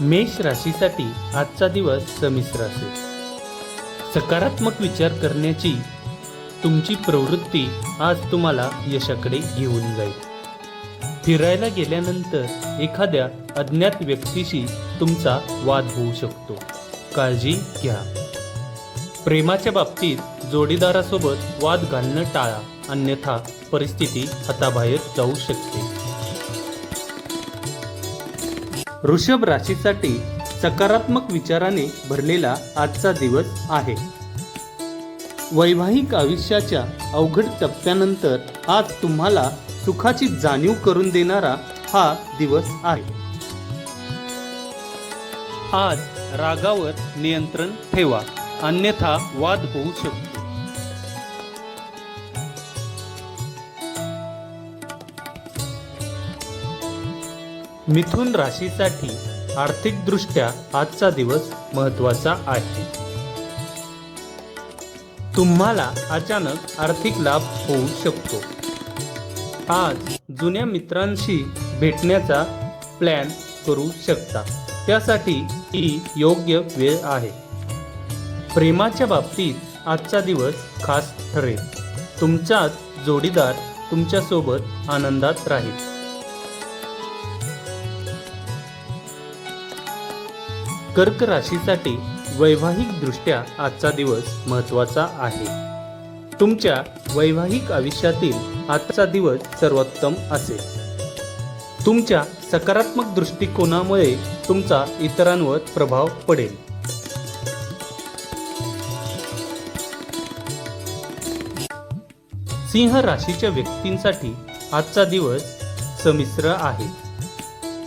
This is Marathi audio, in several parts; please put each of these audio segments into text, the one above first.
मेष राशीसाठी आजचा दिवस संमिश्र असेल. सकारात्मक विचार करण्याची तुमची प्रवृत्ती आज तुम्हाला यशाकडे घेऊन जाईल. फिरायला गेल्यानंतर एखाद्या अज्ञात व्यक्तीशी तुमचा वाद होऊ शकतो. काळजी घ्या. प्रेमाच्या बाबतीत जोडीदारासोबत वाद घालणं टाळा. अन्यथा परिस्थिती हाताबाहेर जाऊ शकते. वृषभ राशीसाठी सकारात्मक विचाराने भरलेला आजचा दिवस आहे. वैवाहिक आयुष्याच्या अवघड टप्प्यानंतर आज तुम्हाला सुखाची जाणीव करून देणारा हा दिवस आहे. आज रागावर नियंत्रण ठेवा. अन्यथा वाद होऊ शकतो. मिथुन राशीसाठी आर्थिकदृष्ट्या आजचा दिवस महत्त्वाचा आहे. तुम्हाला अचानक आर्थिक लाभ होऊ शकतो. आज जुन्या मित्रांशी भेटण्याचा प्लॅन करू शकता. त्यासाठी ही योग्य वेळ आहे. प्रेमाच्या बाबतीत आजचा दिवस खास ठरेल. तुमचाच जोडीदार तुमच्यासोबत आनंदात राहील. कर्क राशीसाठी वैवाहिकदृष्ट्या आजचा दिवस महत्त्वाचा आहे. तुमच्या वैवाहिक आयुष्यातील आजचा दिवस सर्वोत्तम असेल. तुमच्या सकारात्मक दृष्टिकोनामुळे तुमचा इतरांवर प्रभाव पडेल. सिंह राशीच्या व्यक्तींसाठी आजचा दिवस संमिश्र आहे.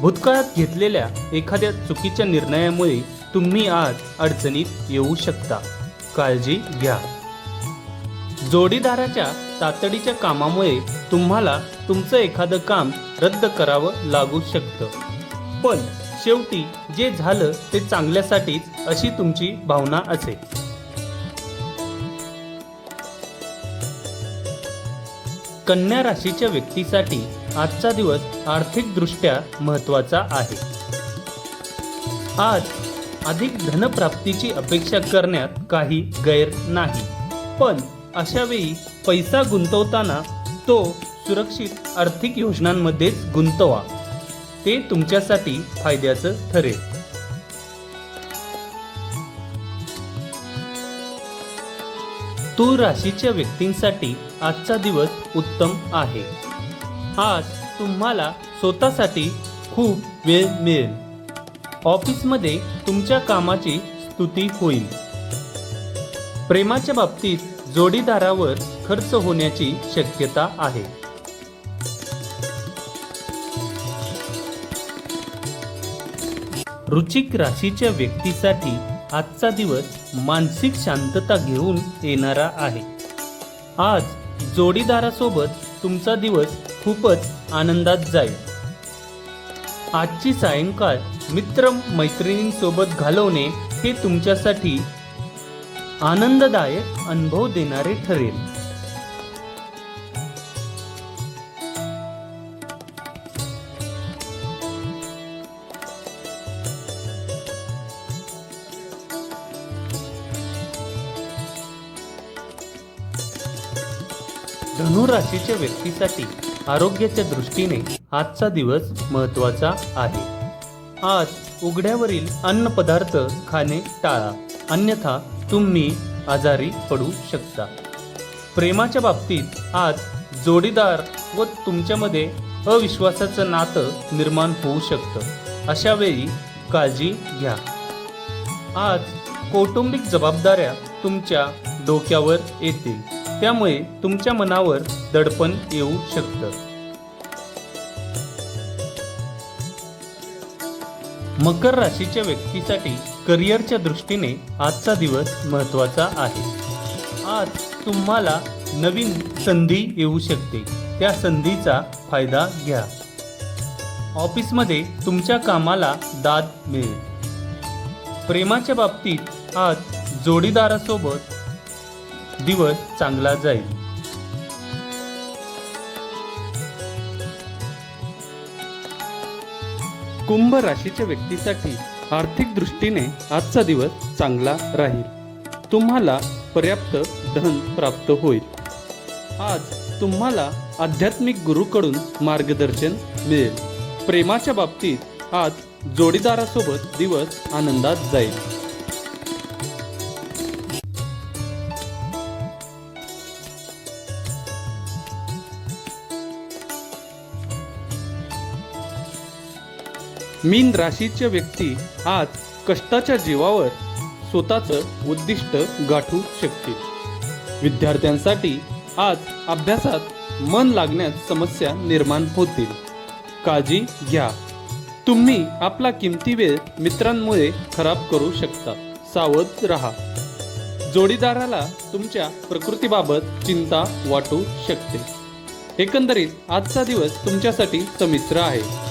भूतकाळात घेतलेल्या एखाद्या चुकीच्या निर्णयामुळे तुम्ही आज अडचणीत येऊ शकता. काळजी घ्या. जोडीदाराच्या तातडीच्या कामामुळे तुम्हाला तुमचं एखादं काम रद्द करावं लागू शकतं. पण शेवटी जे झालं ते चांगल्यासाठीच अशी तुमची भावना असेल. कन्या राशीच्या व्यक्तीसाठी आजचा दिवस आर्थिकदृष्ट्या महत्त्वाचा आहे. आज अधिक धनप्राप्तीची अपेक्षा करण्यात काही गैर नाही. पण अशावेळी पैसा गुंतवताना तो सुरक्षित आर्थिक योजनांमध्येच गुंतवा. ते तुमच्यासाठी फायद्याचं ठरेल. तू राशीच्या व्यक्तींसाठी आजचा दिवस उत्तम आहे. आज तुम्हाला स्वतःसाठी खूप वेळ मिळेल. ऑफिसमध्ये तुमच्या कामाची स्तुती होईल. प्रेमाच्या बाबतीत जोडीदारावर खर्च होण्याची शक्यता आहे. रुचिक राशीच्या व्यक्तीसाठी आजचा दिवस मानसिक शांतता घेऊन येणारा आहे. आज जोडीदारासोबत तुमचा दिवस खूपच आनंदात जाईल. आजची सायंकाळ मित्र मैत्रिणींसोबत घालवणे हे तुमच्यासाठी आनंददायक अनुभव देणारे ठरेल. धनुराशीच्या व्यक्तीसाठी आरोग्याच्या दृष्टीने आजचा दिवस महत्त्वाचा आहे. आज उघड्यावरील अन्न पदार्थ खाणे टाळा. अन्यथा तुम्ही आजारी पडू शकता. प्रेमाच्या बाबतीत आज जोडीदार व तुमच्यामध्ये अविश्वासाचं नातं निर्माण होऊ शकतं. अशा वेळी काळजी घ्या. आज कौटुंबिक जबाबदाऱ्या तुमच्या डोक्यावर येतील. त्यामुळे तुमच्या मनावर दडपण येऊ शकतं. मकर राशीच्या व्यक्तीसाठी करिअरच्या दृष्टीने आजचा दिवस महत्त्वाचा आहे. आज तुम्हाला नवीन संधी येऊ शकते. त्या संधीचा फायदा घ्या. ऑफिसमध्ये तुमच्या कामाला दाद मिळेल. प्रेमाच्या बाबतीत आज जोडीदारासोबत दिवस चांगला जाईल. कुंभ राशीच्या व्यक्तीसाठी आर्थिक दृष्टीने आजचा दिवस चांगला राहील. तुम्हाला पर्याप्त धन प्राप्त होईल. आज तुम्हाला आध्यात्मिक गुरुकडून मार्गदर्शन मिळेल. प्रेमाच्या बाबतीत आज जोडीदारासोबत दिवस आनंदात जाईल. मीन राशीच्या व्यक्ती आज कष्टाच्या जीवावर स्वतःचं उद्दिष्ट गाठू शकतील. विद्यार्थ्यांसाठी आज अभ्यासात मन लागण्यास समस्या निर्माण होतील. काळजी घ्या. तुम्ही आपला किमती वेळ मित्रांमुळे खराब करू शकता. सावध रहा. जोडीदाराला तुमच्या प्रकृतीबाबत चिंता वाटू शकते. एकंदरीत आजचा दिवस तुमच्यासाठी समित्र आहे.